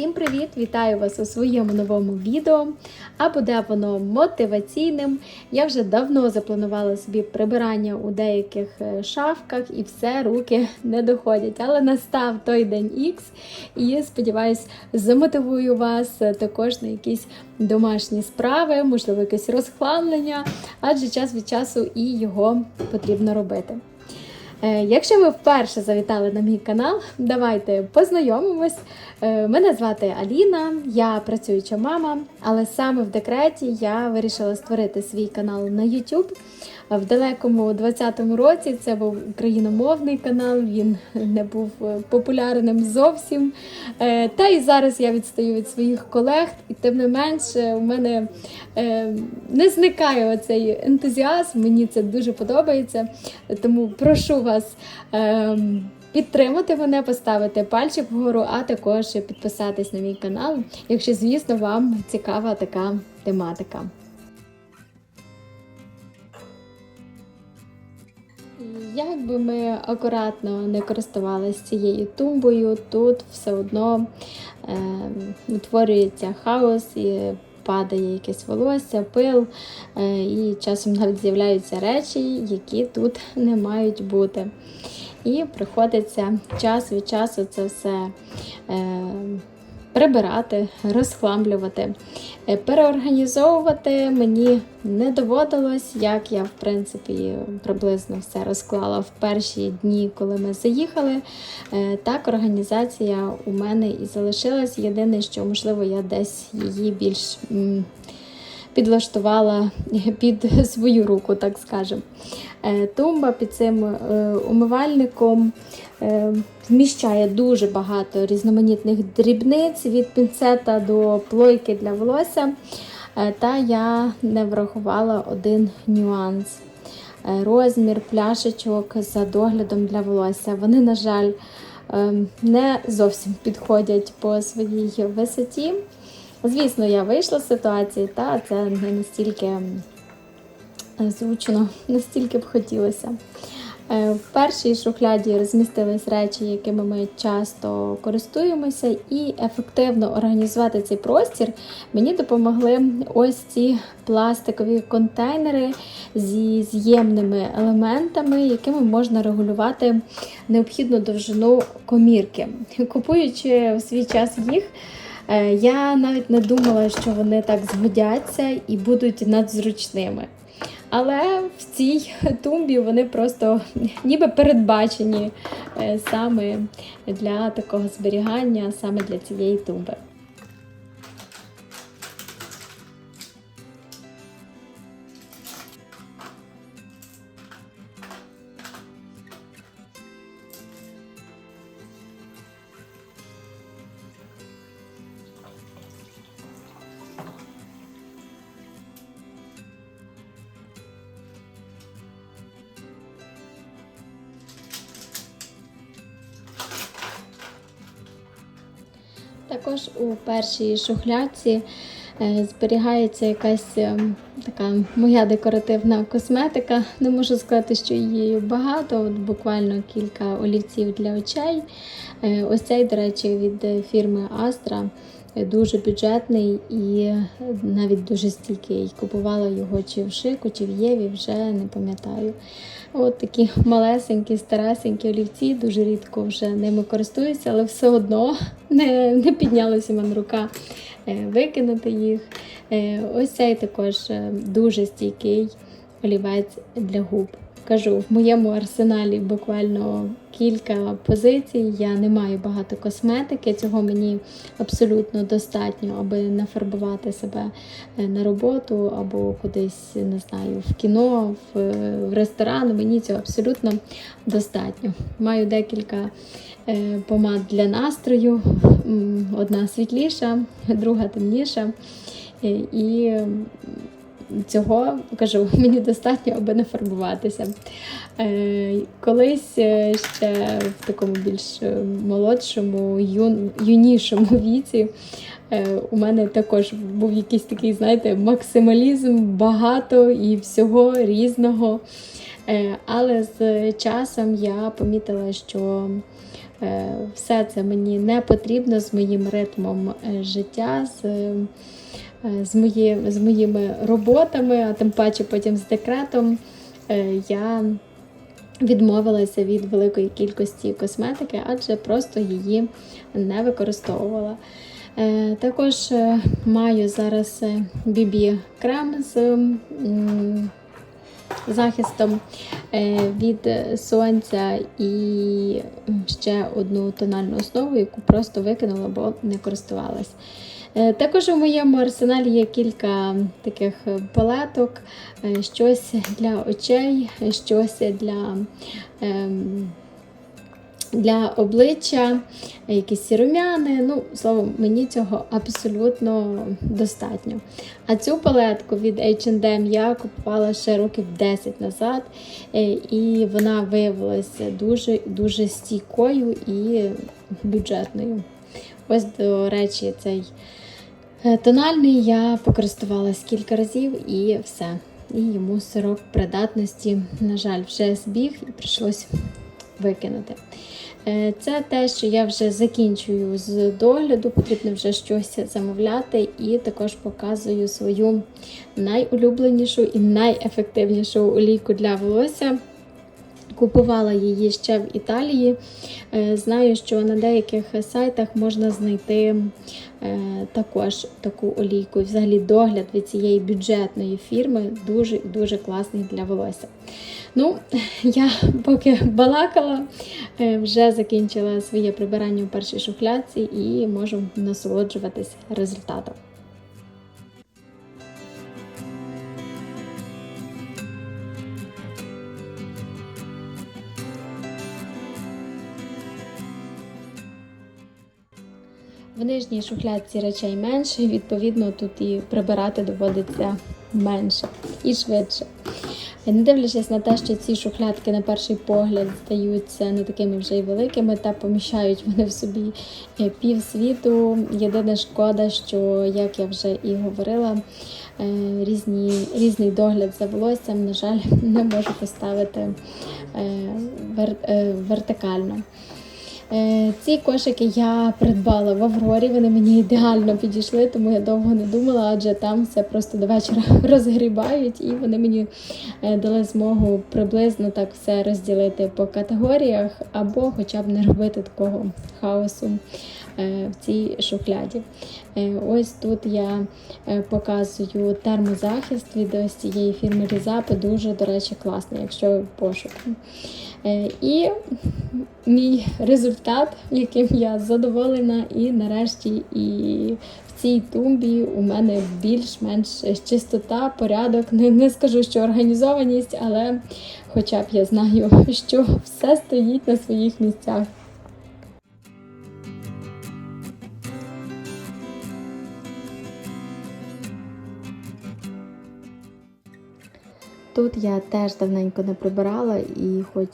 Всім привіт! Вітаю вас у своєму новому відео. А буде воно мотиваційним. Я вже давно запланувала собі прибирання у деяких е, шафках і все, руки не доходять. Але настав той день X, і я сподіваюся, замотивую вас е, також на якісь домашні справи, можливо, якесь розхламлення, адже час від часу і його потрібно робити. Е, Якщо ви вперше завітали на мій канал, давайте познайомимось. Е, Мене звати Аліна, я працююча мама, але саме в декреті я вирішила створити свій канал на YouTube. В далекому 20-му році це був україномовний канал, він не був е, популярним зовсім. Е, Та і зараз я відстаю від своїх колег, і тим не менше у мене е, не зникає оцей ентузіазм. Мені це дуже подобається. Тому прошу вас. Підтримати мене, поставити пальчик вгору, а також підписатись на мій канал, якщо, звісно, вам цікава така тематика. Як би ми акуратно не користувалися цією тумбою, тут все одно е, утворюється хаос і падає якесь волосся, пил, е, і часом навіть з'являються речі, які тут не мають бути. І приходиться час від часу це все е, прибирати, розхламлювати. Е, Переорганізовувати мені не доводилось, як я, в принципі, приблизно все розклала в перші дні, коли ми заїхали. Е, Так, організація у мене і залишилась. Єдине, що, можливо, я десь її більш. Підлаштувала під свою руку, так скажемо. Е, Тумба під цим е, умивальником е, вміщає дуже багато різноманітних дрібниць від пінцета до плойки для волосся. Та я не врахувала один нюанс. Розмір пляшечок за доглядом для волосся. Вони, на жаль, е, не зовсім підходять по своїй висоті. Звісно, я вийшла з ситуації, та це не настільки м, зручно, настільки б хотілося. Е, В першій шухляді розмістились речі, якими ми часто користуємося, і ефективно організувати цей простір мені допомогли ось ці пластикові контейнери зі з'ємними елементами, якими можна регулювати необхідну довжину комірки. Купуючи в свій час їх, е, я навіть не думала, що вони так згодяться і будуть надзручними. Але в цій тумбі вони просто ніби передбачені е, саме для такого зберігання, саме для цієї тумби. Також у першій шухлядці е, зберігається якась е, така моя декоративна косметика. Не можу сказати, що її багато, от буквально кілька олівців для очей. Е, Ось цей, до речі, від е, фірми Astra. Дуже бюджетний і навіть дуже стійкий. Купувала його чи в Шику, чи в Єві, вже не пам'ятаю. От такі малесенькі, старесенькі олівці, дуже рідко вже ними користуюся, але все одно не, не піднялася мене рука е, викинути їх. Е, Ось цей також е, дуже стійкий олівець для губ. Кажу, в моєму арсеналі буквально кілька позицій. Я не маю багато косметики. Цього мені абсолютно достатньо, аби нафарбувати себе е, на роботу або кудись, не знаю, в кіно, в, в ресторан. Мені цього абсолютно достатньо. Маю декілька е, помад для настрою. Одна світліша, друга темніша. Е, І цього кажу, мені достатньо, аби не фарбуватися. Е, колись е, ще в такому більш е, молодшому, юн, юнішому віці. У мене також був якийсь такий, знаєте, максималізм, багато і всього різного. Але з часом я помітила, що Все це мені не потрібно з моїм ритмом життя, з, з, мої, з моїми роботами, а тим паче потім з декретом. Е, Я відмовилася від великої кількості косметики, адже просто її не використовувала. Е, Також е, маю зараз BB крем з захистом е, від сонця і ще одну тональну основу, яку просто викинула, бо не користувалась. Е, Також у моєму арсеналі є кілька таких палеток, е, щось для очей, щось для, ем, для обличчя, якісь сірумяни. Ну, словом, мені цього абсолютно достатньо. А цю палетку від H&M я купувала ще років 10 назад, е, і вона виявилася дуже дуже стійкою і бюджетною. Ось, до речі, цей тональний я покористувалась кілька разів і все. І йому сирок придатності, на жаль, вже збіг і прийшлось викинути. Е, Це те, що я вже закінчую з догляду, потрібно вже щось замовляти, і також показую свою найулюбленішу і найефективнішу олійку для волосся. Купувала її ще в Італії. Е, Знаю, що на деяких сайтах можна знайти е, також таку олійку. Взагалі догляд від цієї бюджетної фірми дуже дуже класний для волосся. Ну, я поки балакала, е, вже закінчила своє прибирання у першій шухлядці і можу насолоджуватись результатом. В нижній шухлядці речей менше, відповідно, тут і прибирати доводиться менше і швидше. Не дивлячись на те, що ці шухлядки на перший погляд здаються не такими вже й великими, та поміщають вони в собі е, пів світу. Єдина шкода, що, як я вже і говорила, е, різні, різний догляд за волоссям, на жаль, не можу поставити е, вер, вертикально. Ці кошики я придбала в Аврорі, вони мені ідеально підійшли, тому я довго не думала, адже там все просто до вечора розгрібають, і вони мені дали змогу приблизно так все розділити по категоріях, або хоча б не робити такого хаосу в цій шухляді. Ось тут я показую термозахист від ось цієї фірми Різапи, дуже, до речі, класний, якщо в пошуку. І мій результат, яким я задоволена, і нарешті і в цій тумбі у мене більш-менш чистота, порядок. Не, не скажу, що організованість, але хоча б я знаю, що все стоїть на своїх місцях. Тут я теж давненько не прибирала, і хоч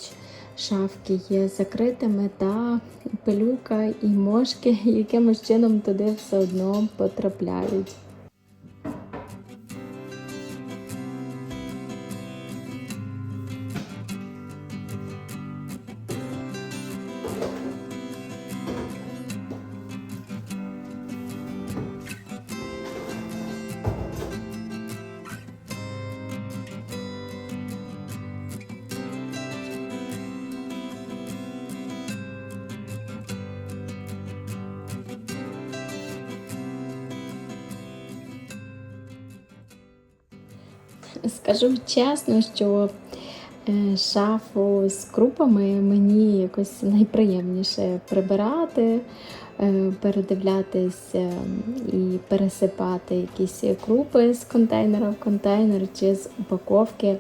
шафки є закритими, та пилюка і мошки якимось чином туди все одно потрапляють. Скажу чесно, що е, шафу з крупами мені якось найприємніше прибирати, е, передивлятись і пересипати якісь крупи з контейнера в контейнер чи з упаковки е,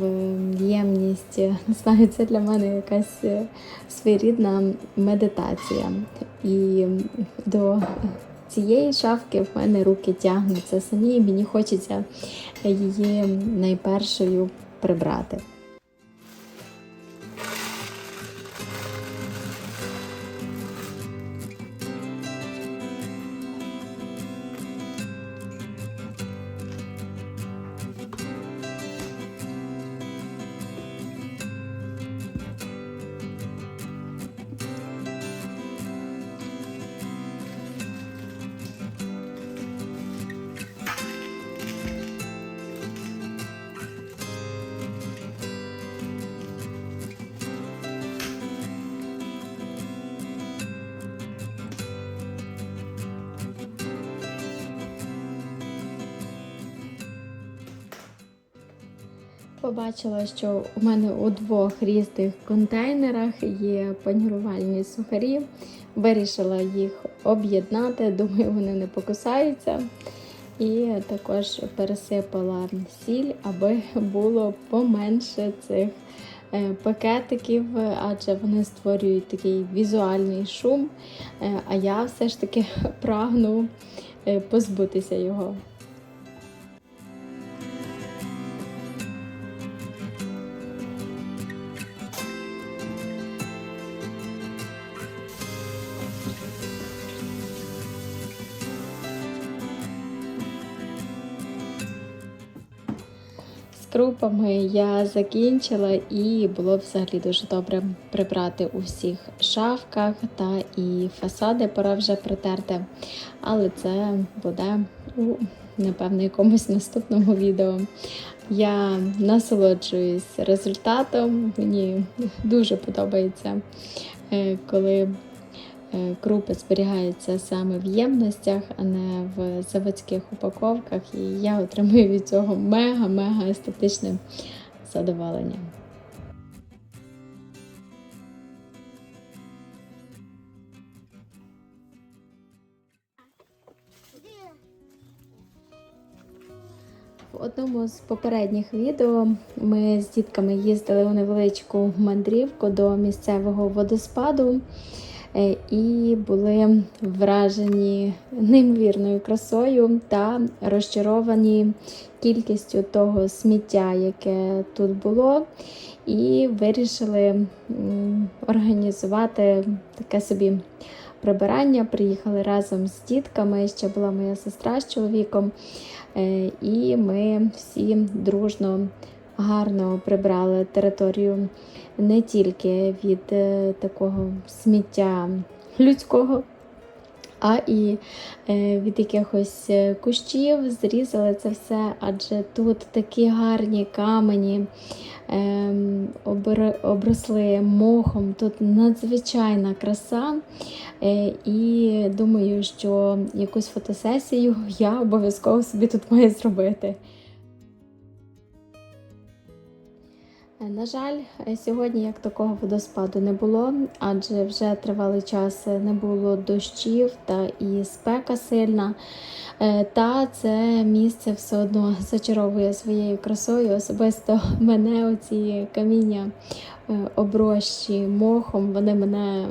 в ємність. Не знаю, це для мене якась своєрідна медитація. І до цієї шафки в мене руки тягнуться самі, і мені хочеться її найпершою прибрати. Побачила, що у мене у двох різних контейнерах є панірувальні сухарі. Вирішила їх об'єднати, думаю, вони не покусаються. І також пересипала сіль, аби було поменше цих е, пакетиків, адже вони створюють такий візуальний шум. Е, А я все ж таки прагну е, позбутися його. Крупами я закінчила і було взагалі дуже добре прибрати у всіх шафках та і фасади пора вже притерти. Але це буде у напевно якомусь наступному відео. Я насолоджуюсь результатом. Мені дуже подобається, е, коли крупи зберігаються саме в ємностях, а не в заводських упаковках. І я отримую від цього мега-мега естетичне задоволення. В одному з попередніх відео ми з дітками їздили у невеличку мандрівку до місцевого водоспаду е, і були вражені неймовірною красою та розчаровані кількістю того сміття, яке тут було, і вирішили організувати таке собі прибирання. Приїхали разом з дітками. Ще була моя сестра з чоловіком. Е, І ми всі дружно гарно прибрали територію не тільки від е, такого сміття людського, а і е, від якихось е, кущів зрізали це все, адже тут такі гарні камені ем, обросли мохом. Тут надзвичайна краса. І думаю, що якусь фотосесію я обов'язково собі тут маю зробити. На жаль, сьогодні як такого водоспаду не було, адже вже тривалий час не було дощів та і спека сильна. Е, Та це місце все одно зачаровує своєю красою. Особисто мене оці каміння е, оброщі мохом, вони мене.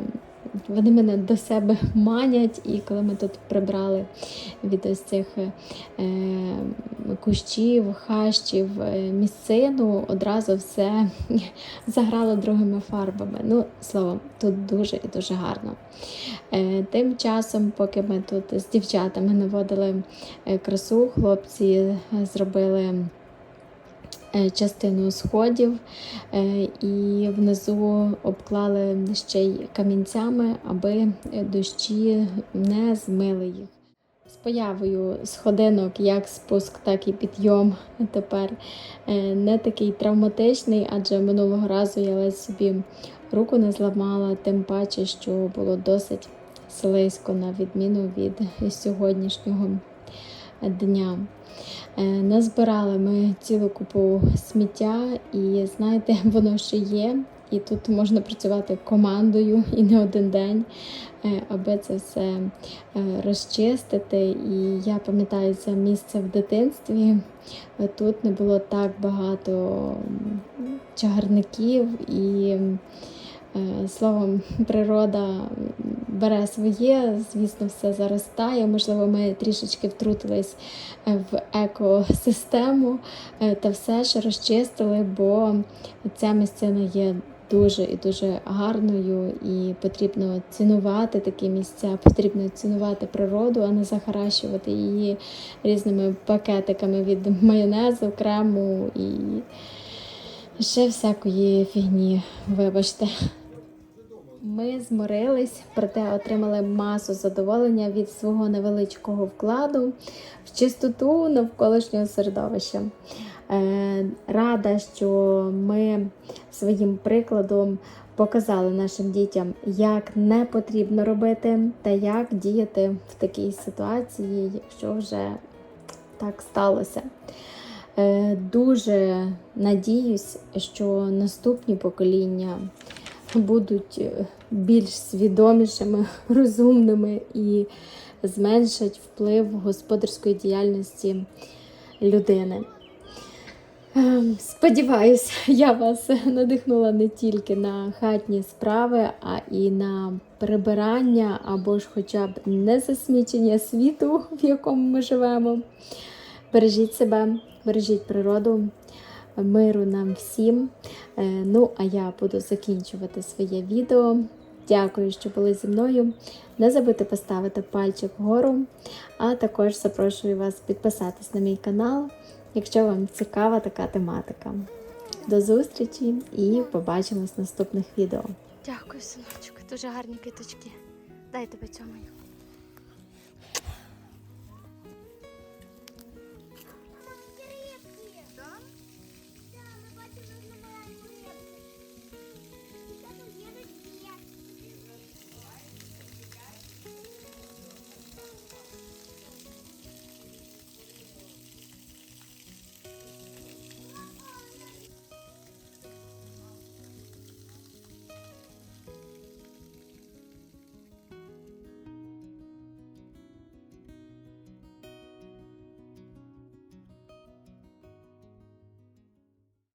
Вони мене до себе манять, і коли ми тут прибрали від ось цих е, кущів, хащів, е, місцину, одразу все заграло другими фарбами. Ну, словом, тут дуже і дуже гарно. Е, тим часом, поки ми тут з дівчатами наводили е, красу, хлопці е, зробили частину сходів е, і внизу обклали ще й камінцями, аби е, дощі не змили їх. З появою сходинок, як спуск, так і підйом тепер е, не такий травматичний, адже минулого разу я ледь собі руку не зламала, тим паче, що було досить слизько, на відміну від сьогоднішнього дня. Е, Назбирали ми цілу купу сміття, і знаєте, воно ще є. І тут можна працювати командою і не один день, е, аби це все е, розчистити. І я пам'ятаю це місце в дитинстві. Тут не було так багато чагарників і. Е, Словом, природа бере своє, звісно, все заростає. Можливо, ми трішечки втрутились е, в екосистему е, та все ж розчистили, бо ця місцина є дуже і дуже гарною, і потрібно цінувати такі місця, потрібно цінувати природу, а не захаращувати її різними пакетиками від майонезу, крему і ще всякої фігні. Вибачте. Ми змирились, проте отримали масу задоволення від свого невеличкого вкладу в чистоту навколишнього середовища. Е, Рада, що ми своїм прикладом показали нашим дітям, як не потрібно робити та як діяти в такій ситуації, якщо вже так сталося. Е, Дуже надіюсь, що наступні покоління будуть е, більш свідомішими, розумними і зменшать вплив господарської діяльності людини. Ем, Сподіваюсь, я вас надихнула не тільки на хатні справи, а і на прибирання або ж хоча б не засмічення світу, в якому ми живемо. Бережіть себе, бережіть природу, миру нам всім. Е, Ну, а я буду закінчувати своє відео. Дякую, що були зі мною. Не забудьте поставити пальчик вгору, а також запрошую вас підписатись на мій канал, якщо вам цікава така тематика. До зустрічі і побачимось в наступних відео. Дякую, синочок. Дуже гарні квіточки. Дай тебе цьому.